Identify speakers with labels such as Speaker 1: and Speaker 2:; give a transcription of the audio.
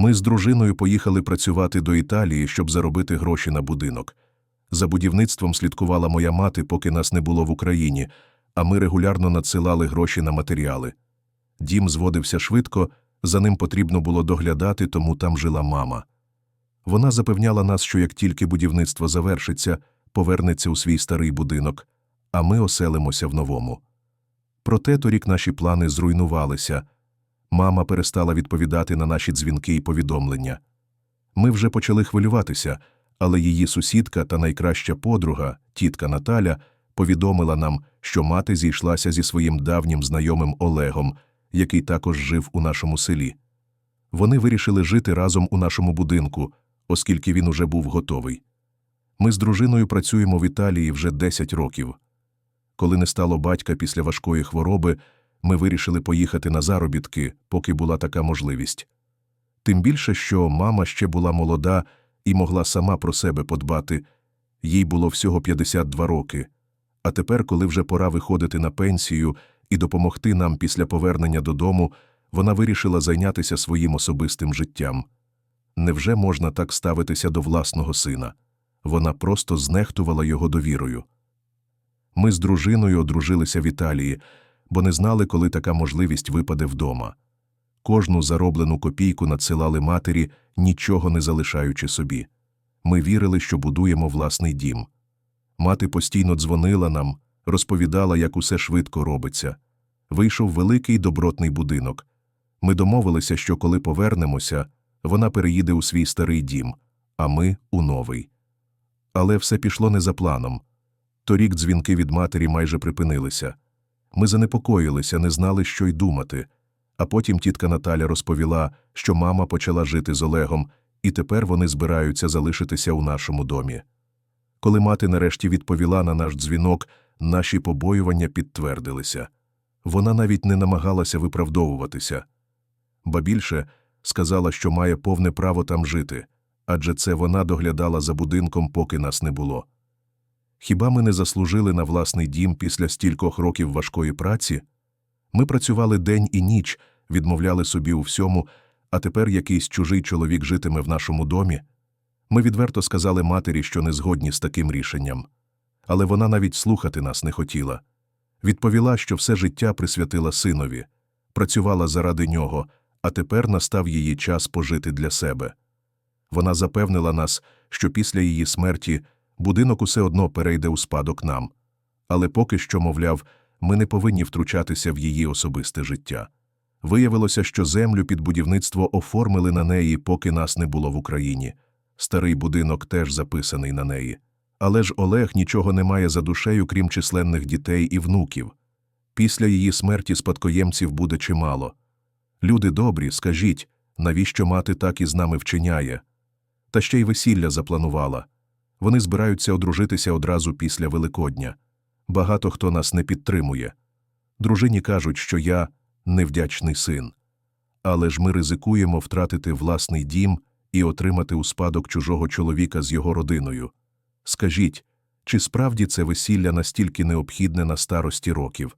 Speaker 1: Ми з дружиною поїхали працювати до Італії, щоб заробити гроші на будинок. За будівництвом слідкувала моя мати, поки нас не було в Україні, а ми регулярно надсилали гроші на матеріали. Дім зводився швидко, за ним потрібно було доглядати, тому там жила мама. Вона запевняла нас, що як тільки будівництво завершиться, повернеться у свій старий будинок, а ми оселимося в новому. Проте торік наші плани зруйнувалися. Мама перестала відповідати на наші дзвінки і повідомлення. Ми вже почали хвилюватися, але її сусідка та найкраща подруга, тітка Наталя, повідомила нам, що мати зійшлася зі своїм давнім знайомим Олегом, який також жив у нашому селі. Вони вирішили жити разом у нашому будинку, оскільки він уже був готовий. Ми з дружиною працюємо в Італії вже 10 років. Коли не стало батька після важкої хвороби, ми вирішили поїхати на заробітки, поки була така можливість. Тим більше, що мама ще була молода і могла сама про себе подбати, їй було всього 52 роки. А тепер, коли вже пора виходити на пенсію і допомогти нам після повернення додому, вона вирішила зайнятися своїм особистим життям. Невже можна так ставитися до власного сина? Вона просто знехтувала його довірою. Ми з дружиною одружилися в Італії, бо не знали, коли така можливість випаде вдома. Кожну зароблену копійку надсилали матері, нічого не залишаючи собі. Ми вірили, що будуємо власний дім. Мати постійно дзвонила нам, розповідала, як усе швидко робиться. Вийшов великий добротний будинок. Ми домовилися, що коли повернемося, вона переїде у свій старий дім, а ми у новий. Але все пішло не за планом. Торік дзвінки від матері майже припинилися. Ми занепокоїлися, не знали, що й думати. А потім тітка Наталя розповіла, що мама почала жити з Олегом, і тепер вони збираються залишитися у нашому домі. Коли мати нарешті відповіла на наш дзвінок, наші побоювання підтвердилися. Вона навіть не намагалася виправдовуватися. Ба більше сказала, що має повне право там жити, адже це вона доглядала за будинком, поки нас не було. Хіба ми не заслужили на власний дім після стількох років важкої праці? Ми працювали день і ніч, відмовляли собі у всьому, а тепер якийсь чужий чоловік житиме в нашому домі. Ми відверто сказали матері, що не згодні з таким рішенням. Але вона навіть слухати нас не хотіла. Відповіла, що все життя присвятила синові, працювала заради нього, а тепер настав її час пожити для себе. Вона запевнила нас, що після її смерті будинок усе одно перейде у спадок нам. Але поки що, мовляв, ми не повинні втручатися в її особисте життя. Виявилося, що землю під будівництво оформили на неї, поки нас не було в Україні. Старий будинок теж записаний на неї. Але ж Олег нічого не має за душею, крім численних дітей і внуків. Після її смерті спадкоємців буде чимало. Люди добрі, скажіть, навіщо мати так із нами вчиняє? Та ще й весілля запланувала. Вони збираються одружитися одразу після Великодня. Багато хто нас не підтримує. Дружині кажуть, що я невдячний син. Але ж ми ризикуємо втратити власний дім і отримати у спадок чужого чоловіка з його родиною. Скажіть, чи справді це весілля настільки необхідне на старості років?